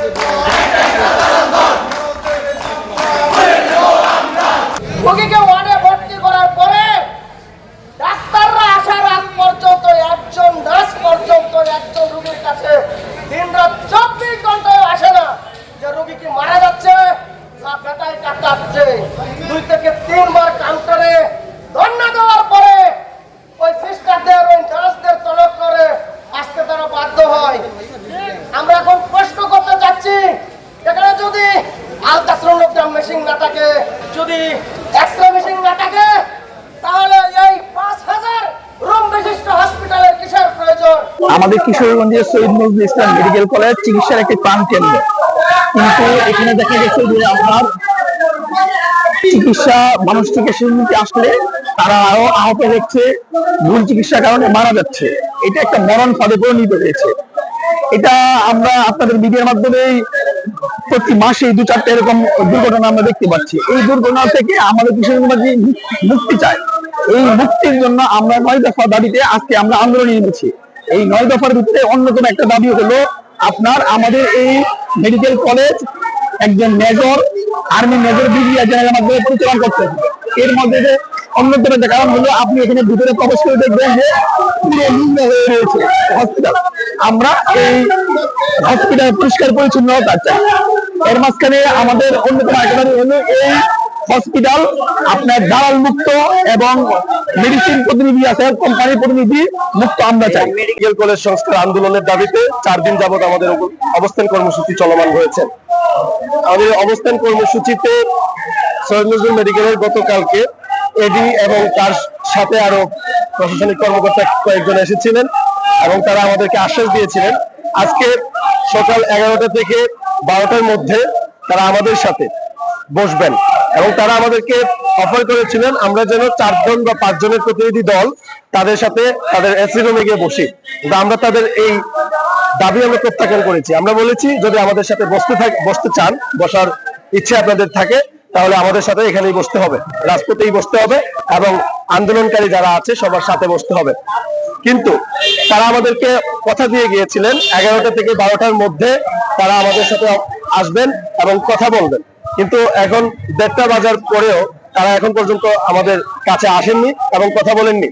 That's the. Machine না থাকে যদি এক্সরে মেশিন না থাকে তাহলে এই পাঁচ হাজার রুম বিশিষ্ট হসপিটালের কিসের প্রয়োজন? আমাদের কিশোরগঞ্জের শহীদ নজরুল ইসলাম মেডিকেল কলেজ চিকিৎসার একটি প্রাণ কেন্দ্র কিন্তু এখানে দেখা গেছে যে আপনার চিকিৎসা মানুষ চিকিৎসার মধ্যে আসলে তারা আরও আহত হচ্ছে, ভুল চিকিৎসার কারণে মারা যাচ্ছে। এটা একটা মরণ ফাঁদে পরিণত হয়েছে। এটা আমরা আপনাদের মিডিয়ার মাধ্যমেই প্রতি মাসে দু চারটে এরকম দুর্ঘটনা আমরা দেখতে পাচ্ছি। এই দুর্ঘটনা থেকে আমাদের কিশোরগঞ্জ মুক্তি চায়, এই মুক্তির জন্য আমরা নয় দফা দাবিতে আজকে আমরা আন্দোলনে নেমেছি এই নয় দফার ভিতরে অন্যতম একটা দাবি হলো আপনার আমাদের এই মেডিকেল কলেজ একজন মেজর, আর্মি মেজর ব্রিগেডিয়ার জেনারেলের মাধ্যমে পরিচালনা করতে এর মধ্যে যে অন্যতম একটা কারণ হলো আপনি এখানে ভিতরে প্রবেশ করে দেখবেন যে পুরো নিম্ন হয়ে রয়েছে হসপিটাল আমরা এই হসপিটাল পরিষ্কার পরিচ্ছন্নতা চাই। এর মাঝখানে আমাদের অন্যতম একটা হলো এই হসপিটাল আপনার দালাল মুক্ত এবং মেডিসিন প্রতিনিধি আছে কোম্পানির প্রতিনিধি মুক্ত আমরা চাই। মেডিকেল কলেজ সংস্কার আন্দোলনের দাবিতে চার দিন যাবত আমাদের অবস্থান কর্মসূচি চলমান রয়েছে। আমাদের অবস্থান কর্মসূচিতে সৈয়দ নজরুল মেডিকেলের গতকালকে এডি এবং তার সাথে আরও প্রশাসনিক কর্মকর্তা কয়েকজন এসেছিলেন এবং তারা আমাদেরকে আশ্বাস দিয়েছিলেন। আজকে সকাল এগারোটা থেকে বারোটার মধ্যে তারা আমাদের সাথে বসবেন এবং তারা আমাদেরকে অফার করেছিলেন, আমরা যেন চারজন বা পাঁচজনের প্রতিনিধি দল তাদের সাথে তাদের এসি রুমে গিয়ে বসি। আমরা তাদের এই দাবি আমরা প্রত্যাখ্যান করেছি। আমরা বলেছি, যদি আমাদের সাথে বসতে থাক, বসতে চান, বসার ইচ্ছে আপনাদের থাকে, তাহলে আমাদের সাথে এখানেই বসতে হবে। রাজপথেই বসতে হবে এবং আন্দোলনকারী যারা আছে, সবার সাথে বসতে হবে। কিন্তু তারা আমাদেরকে কথা দিয়ে গিয়েছিলেন। এগারোটা থেকে বারোটার মধ্যে তারা আমাদের সাথে আসবেন এবং কথা বলবেন। কিন্তু এখন দেড়টা বাজার পরেও তারা এখন পর্যন্ত আমাদের কাছে আসেননি এবং কথা বলেননি।